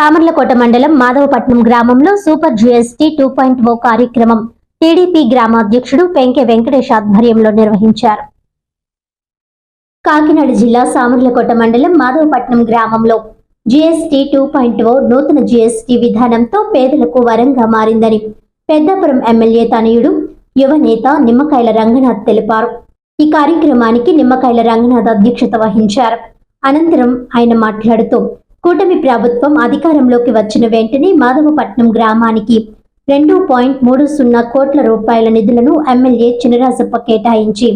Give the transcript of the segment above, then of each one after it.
సామర్లకోట మండలం మాధవపట్నం గ్రామంలో super GST two point O కార్యక్రమం టీడీపీ గ్రామాధ్యక్షుడు పెంకె వెంకటేష్ ఆధ్వర్యంలో నిర్వహించారు. కాకినాడ జిల్లా సామర్లకోట మండలం మాధవపట్నం గ్రామంలో జిఎస్టీ టూ పాయింట్ ఓ నూతన జిఎస్టీ విధానంతో పేదలకు వరంగా మారిందని పెద్దాపురం ఎమ్మెల్యే తనయుడు యువ నేత నిమ్మకాయల రంగనాథ్ తెలిపారు. ఈ కార్యక్రమానికి నిమ్మకాయల రంగనాథ్ అధ్యక్షత వహించారు. అనంతరం ఆయన మాట్లాడుతూ కూటమి ప్రభుత్వం అధికారంలోకి వచ్చిన వెంటనే మాధవపట్నం గ్రామానికి రెండు పాయింట్ మూడు సున్నా కోట్ల రూపాయల నిధులను ఎమ్మెల్యే చినరాజప్ప కేటాయించి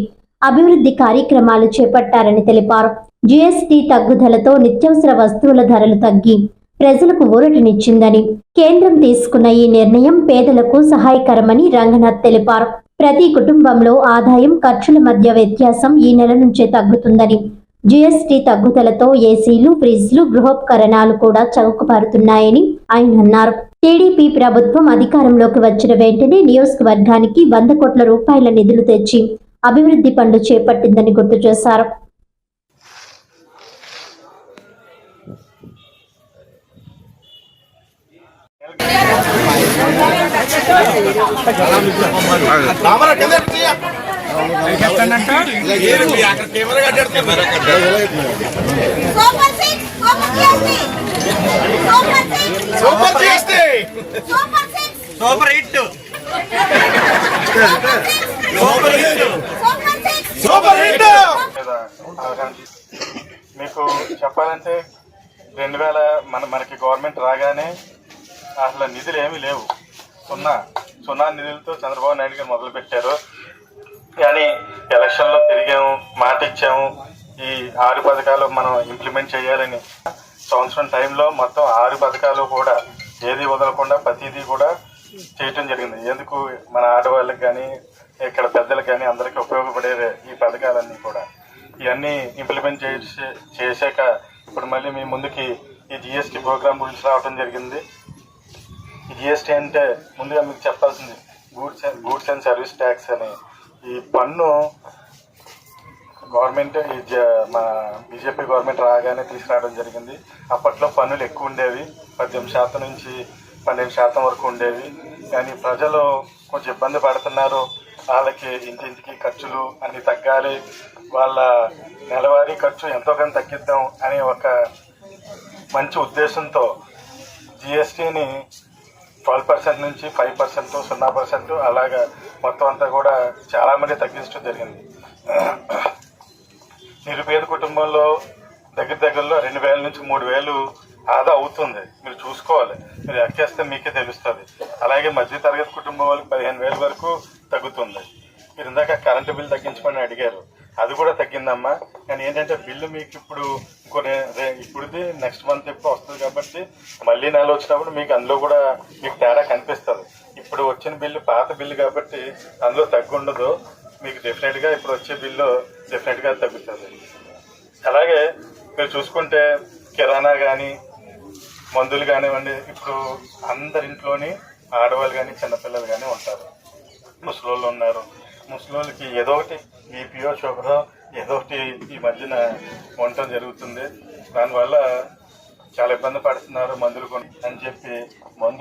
అభివృద్ధి కార్యక్రమాలు చేపట్టారని తెలిపారు. జీఎస్టీ తగ్గుదలతో నిత్యావసర వస్తువుల ధరలు తగ్గి ప్రజలకు ఊరటనిచ్చిందని కేంద్రం తీసుకున్న ఈ నిర్ణయం పేదలకు సహాయకరమని రంగనాథ్ తెలిపారు. ప్రతి కుటుంబంలో ఆదాయం ఖర్చుల మధ్య వ్యత్యాసం ఈ నెల నుంచే తగ్గుతుందని జీఎస్టీ తగ్గుదలతో ఏసీలు ఫ్రిడ్జ్లు గృహోపకరణాలు కూడా చౌకపడుతున్నాయని ఆయన అన్నారు. టీడీపీ ప్రభుత్వం అధికారంలోకి వచ్చిన వెంటనే నియోజకవర్గానికి వంద కోట్ల రూపాయల నిధులు తెచ్చి అభివృద్ధి పనులు చేపట్టిందని గుర్తు చేశారు. రామరా super hit. Super six. Super hit. Super six. Super hit. మీద అవగాహన మీకు చెప్పాలంటే రెండు వేల మన మనకి గవర్నమెంట్ రాగానే అసలు నిధులు ఏమీ లేవు. సున్నా సున్నా నిధులతో చంద్రబాబు నాయుడు గారు మొదలు పెట్టారు కానీ ఎలక్షన్లో తిరిగాము మాట ఇచ్చాము. ఈ ఆరు పథకాలు మనం ఇంప్లిమెంట్ చేయాలని. సంవత్సరం టైంలో మొత్తం ఆరు పథకాలు కూడా ఏది వదలకుండా ప్రతిదీ కూడా చేయటం జరిగింది. ఎందుకు మన ఆడవాళ్ళకి కానీ ఇక్కడ పెద్దలకు కానీ అందరికీ ఉపయోగపడే ఈ పథకాలన్నీ కూడా. ఇవన్నీ ఇంప్లిమెంట్ చేసే చేశాక ఇప్పుడు మళ్ళీ మీ ముందుకి ఈ జిఎస్టీ ప్రోగ్రామ్ గురించి రావడం జరిగింది. ఈ జిఎస్టీ అంటే ముందుగా మీకు చెప్పాల్సింది goods and goods and service tax అని. ఈ పన్ను గవర్నమెంట్ ఈ జ- మన బీజేపీ గవర్నమెంట్ రాగానే తీసుకురావడం జరిగింది. అప్పట్లో పన్నులు ఎక్కువ ఉండేవి. పద్దెనిమిది శాతం నుంచి పన్నెండు శాతం వరకు ఉండేవి. కానీ ప్రజలు కొంచెం ఇబ్బంది పడుతున్నారు. వాళ్ళకి ఇంటింటికి ఖర్చులు అన్ని తగ్గాలి. వాళ్ళ నెలవారీ ఖర్చు ఎంతో కొంత తగ్గిద్దాం అనే ఒక మంచి ఉద్దేశంతో జిఎస్టీని ట్వెల్వ్ పర్సెంట్ నుంచి ఫైవ్ పర్సెంట్ సున్నా పర్సెంట్ అలాగా మొత్తం అంతా కూడా చాలా మంది తగ్గించడం జరిగింది. నిరుపేద కుటుంబంలో దగ్గర దగ్గరలో రెండు వేల నుంచి మూడు వేలు ఆదా అవుతుంది. మీరు చూసుకోవాలి. మీరు ఎక్కేస్తే మీకే తెలుస్తుంది. అలాగే మధ్య తరగతి కుటుంబం వాళ్ళకి పదిహేను వేల వరకు తగ్గుతుంది. మీరు ఇందాక కరెంటు బిల్ తగ్గించమని అడిగారు. అది కూడా తగ్గిందమ్మా. కానీ ఏంటంటే బిల్లు మీకు ఇప్పుడు ఇంకో ఇప్పుడుది నెక్స్ట్ మంత్ ఎప్పుడు వస్తుంది కాబట్టి మళ్ళీ నెల వచ్చినప్పుడు మీకు అందులో కూడా మీకు తేడా కనిపిస్తుంది. ఇప్పుడు వచ్చిన బిల్లు పాత బిల్లు కాబట్టి అందులో తగ్గుండదు. మీకు డెఫినెట్గా ఇప్పుడు వచ్చే బిల్లు డెఫినెట్గా తగ్గుతుంది. అలాగే మీరు చూసుకుంటే కిరాణా కానీ మందులు కానివ్వండి ఇప్పుడు అందరింట్లోని ఆడవాళ్ళు కానీ చిన్నపిల్లలు కానీ ఉంటారు. ముసలోళ్ళు ఉన్నారు. ముసలోళ్ళకి ఏదో ఒకటి బీపీఓ షుగరో ఏదో ఒకటి ఈ మధ్యన ఉండటం జరుగుతుంది. దానివల్ల చాలా ఇబ్బంది పడుతున్నారు మందులు కొని అని చెప్పి మందు